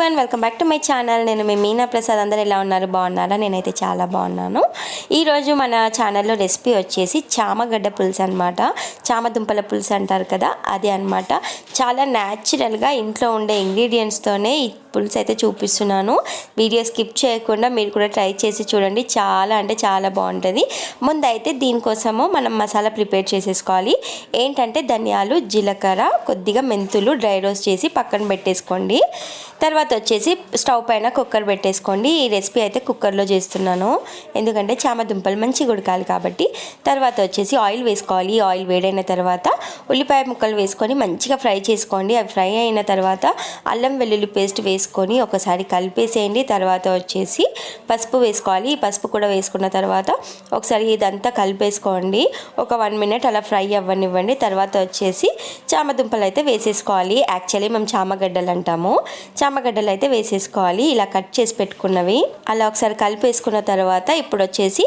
One welcome back to my channel. నేను మీ మీనా ప్రసాద్. అందరు ఎలా ఉన్నారు? బాగున్నారా? నేనైతే చాలా బాగున్నాను. ఈరోజు మన ఛానల్లో రెసిపీ వచ్చేసి చామగడ్డ పులుసు అనమాట చామదుంపల పులుసు అంటారు కదా అది అనమాట చాలా న్యాచురల్గా ఇంట్లో ఉండే ఇంగ్రీడియంట్స్తోనే ఈ పులుసు అయితే చూపిస్తున్నాను. వీడియో స్కిప్ చేయకుండా మీరు కూడా ట్రై చేసి చూడండి. చాలా అంటే చాలా బాగుంటుంది. ముందైతే దీనికోసము మనం మసాలా ప్రిపేర్ చేసేసుకోవాలి. ఏంటంటే ధనియాలు జీలకర్ర కొద్దిగా మెంతులు డ్రై రోస్ట్ చేసి పక్కన పెట్టేసుకోండి. తర్వాత తర్వాత వచ్చేసి స్టవ్ పైన కుక్కర్ పెట్టేసుకోండి. ఈ రెసిపీ అయితే కుక్కర్లో చేస్తున్నాను. ఎందుకంటే చామదుంపలు మంచిగా ఉడకాలి కాబట్టి. తర్వాత వచ్చేసి ఆయిల్ వేసుకోవాలి. ఆయిల్ వేడైన తర్వాత ఉల్లిపాయ ముక్కలు వేసుకొని మంచిగా ఫ్రై చేసుకోండి. అవి ఫ్రై అయిన తర్వాత అల్లం వెల్లుల్లి పేస్ట్ వేసుకొని ఒకసారి కలిపేసేయండి. తర్వాత వచ్చేసి పసుపు వేసుకోవాలి. ఈ పసుపు కూడా వేసుకున్న తర్వాత ఒకసారి ఇదంతా కలిపేసుకోండి. ఒక వన్ మినిట్ అలా ఫ్రై అవ్వనివ్వండి. తర్వాత వచ్చేసి చామదుంపలు అయితే వేసేసుకోవాలి. యాక్చువల్లీ మేము చామగడ్డలు అంటాము. ఉల్లిగడ్డలు అయితే వేసేసుకోవాలి. ఇలా కట్ చేసి పెట్టుకున్నవి. అలా ఒకసారి కలిపేసుకున్న తర్వాత ఇప్పుడు వచ్చేసి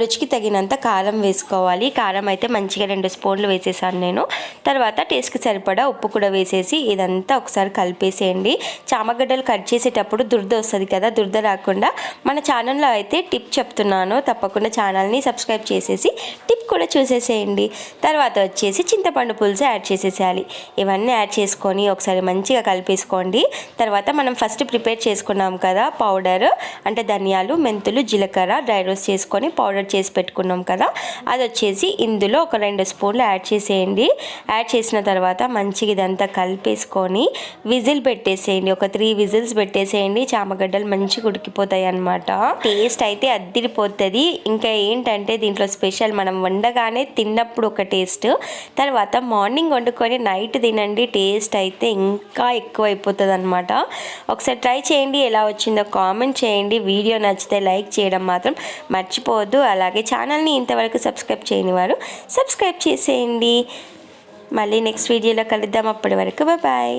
రుచికి తగినంత కారం వేసుకోవాలి. కారం అయితే మంచిగా రెండు స్పూన్లు వేసేసాను నేను. తర్వాత టేస్ట్కి సరిపడా ఉప్పు కూడా వేసేసి ఇదంతా ఒకసారి కలిపేసేయండి. చామగడ్డలు కట్ చేసేటప్పుడు దురద వస్తుంది కదా దుర్ద రాకుండా మన ఛానల్లో అయితే టిప్ చెప్తున్నాను. తప్పకుండా ఛానల్ని సబ్స్క్రైబ్ చేసేసి టిప్ కూడా చూసేసేయండి. తర్వాత వచ్చేసి చింతపండు పులుసు యాడ్ చేసేసేయాలి. ఇవన్నీ యాడ్ చేసుకొని ఒకసారి మంచిగా కలిపేసుకోండి. తర్వాత మనం ఫస్ట్ ప్రిపేర్ చేసుకున్నాం కదా పౌడర్ అంటే ధనియాలు మెంతులు జీలకర్ర డ్రై రోస్ట్ చేసుకొని పౌడర్ చేసి పెట్టుకున్నాం కదా. అది వచ్చేసి ఇందులో ఒక రెండు స్పూన్లు యాడ్ చేసేయండి. యాడ్ చేసిన తర్వాత మంచిగా ఇదంతా కలిపేసుకొని విజిల్ పెట్టేసేయండి. ఒక త్రీ విజిల్స్ పెట్టేసేయండి. చామగడ్డలు మంచిగా ఉడికిపోతాయి అనమాట టేస్ట్ అయితే అద్దిరిపోతుంది. ఇంకా ఏంటంటే దీంట్లో స్పెషల్ మనం వండగానే తిన్నప్పుడు ఒక టేస్ట్ తర్వాత మార్నింగ్ వండుకొని నైట్ తినండి. టేస్ట్ అయితే ఇంకా ఎక్కువ అయిపోతుంది అనమాట ఒకసారి ట్రై చేయండి ఎలా వచ్చిందో కామెంట్ చేయండి. వీడియో నచ్చితే లైక్ చేయడం మాత్రం మర్చిపోవద్దు. అలాగే ఛానల్ని ఇంతవరకు సబ్స్క్రైబ్ చేయని వారు సబ్స్క్రైబ్ చేసేయండి. మళ్ళీ నెక్స్ట్ వీడియోలో కలుద్దాం. అప్పటి వరకు బాయ్